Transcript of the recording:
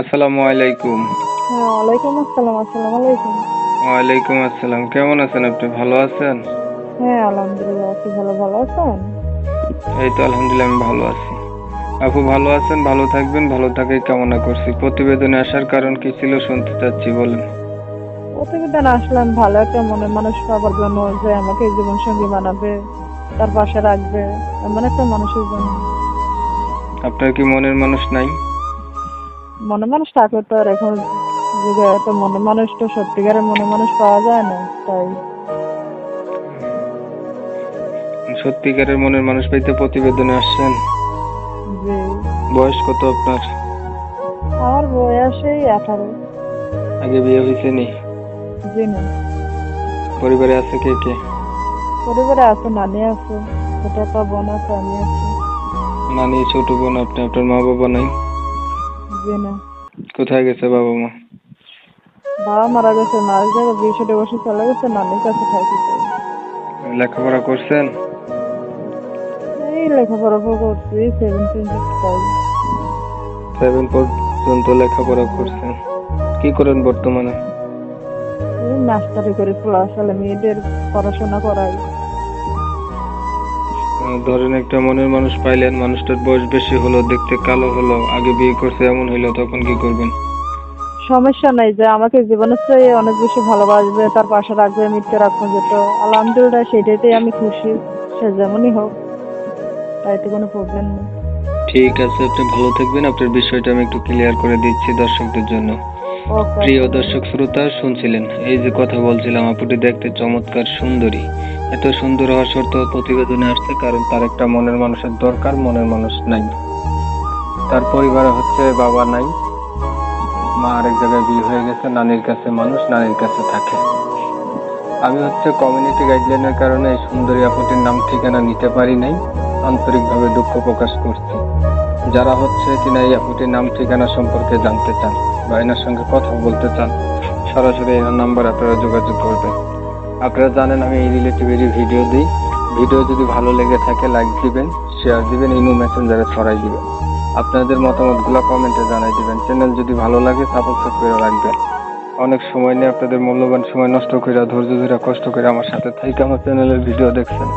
আসসালামু আলাইকুম। ওয়ালাইকুম আসসালাম আসসালামু আলাইকুম। ওয়ালাইকুম আসসালাম কেমন আছেন আপনি? ভালো আছেন? হ্যাঁ আলহামদুলিল্লাহ আছি ভালো ভালো আছেন? এই তো আলহামদুলিল্লাহ আমি ভালো আছি। আপু ভালো আছেন? ভালো থাকবেন ভালো থাকাই কামনা করছি। প্রতিবেদনে আসার কারণ কি ছিল শুনতে চাচ্ছি বলেন। প্রতিবেদন আসলাম ভালো একটা মনের মানুষ পাবার জন্য যে আমাকে জীবন সঙ্গী বানাবে তার পাশে রাখবে এমন একটা মানুষের জন্য। আপনার কি মনের মানুষ নাই? মনে মানুষ থাকলে তো আর এখন যুগে এত মনে মানুষ তো সত্যিকারের মনে মানুষ পাওয়া যায় না তাই। সত্যিকারের মনের মানুষ পাইতে প্রতিবেদনে আসছেন। বয়স কত আপনার? আমার বয়স এই আঠারো। আগে বিয়ে হয়েছে নি? পরিবারে আছে কে কে? পরিবারে আছে নানি আছে ছোট বোন আছে আমি আছি। নানি ছোট বোন আপনি আপনার মা বাবা নাই? জিনে কোথায় গেছে বাবা মা? বাবা মারা গেছে মারা যাবে বিশ বছর চলে গেছে নানির কাছে থাকি। লেখাপড়া করছেন? এই লেখাপড়া করছি ফাইভ সেভেন পর্যন্ত লেখাপড়া করছেন। কি করেন বর্তমানে? এই মাস্টারি করে ক্লাস হলে মেয়েদের পড়াশোনা করাই। ধরেন একটা মনের মানুষ পাইলেন মানুষটার বয়স বেশি হলো দেখতে কালো হলো আগে বিয়ে করছে এমন হইল তখন কি করবেন? সমস্যা নাই যে আমাকে জীবনের চেয়ে অনেক বেশি ভালোবাসবে তার পাশে রাখবে মৃত্যু রাখব যেত আলহামদুলিল্লাহ সেটাতেই আমি খুশি সে যেমনই হোক তাইতে কোনো প্রবলেম নেই। ঠিক আছে আপনি ভালো থাকবেন আপনার বিষয়টা আমি একটু ক্লিয়ার করে দিচ্ছি দর্শকদের জন্য। প্রিয় দর্শক শ্রোতা শুনছিলেন এই যে কথা বলছিলাম আপুটি দেখতে চমৎকার সুন্দরী। এত সুন্দর হওয়া সত্ত্বেও প্রতিবেদনে আসছে, কারণ তার একটা মনের মানুষের দরকার, মনের মানুষ নাই। তার পরিবারে হচ্ছে বাবা নাই, মা আরেক জায়গায় বিয়ে হয়ে গেছে, নানির কাছে মানুষ, নানির কাছে থাকে। আমি হচ্ছে কমিউনিটি গাইডলাইনের কারণে এই সুন্দরী আপুটির নাম ঠিকানা নিতে পারি নাই, আন্তরিকভাবে দুঃখ প্রকাশ করছি। যারা হচ্ছে কিনা এই আপুটির নাম ঠিকানা সম্পর্কে জানতে চান বা এনার সঙ্গে কথা বলতে চান, সরাসরি এনার নাম্বার আপনারা যোগাযোগ করবেন। আপনারা জানেন আমি এই রিলেটিভেরই ভিডিও দিই। ভিডিও যদি ভালো লেগে থাকে লাইক দিবেন শেয়ার দিবেন ইনু মেসেঞ্জারে ছড়াই দিবেন আপনাদের মতামতগুলো কমেন্টে জানাই দিবেন। চ্যানেল যদি ভালো লাগে সাবস্ক্রাইব করে রাখবেন। অনেক সময় নিয়ে আপনাদের মূল্যবান সময় নষ্ট করে ধৈর্য ধরে কষ্ট করে আমার সাথে থেকে আমার চ্যানেলের ভিডিও দেখছেন।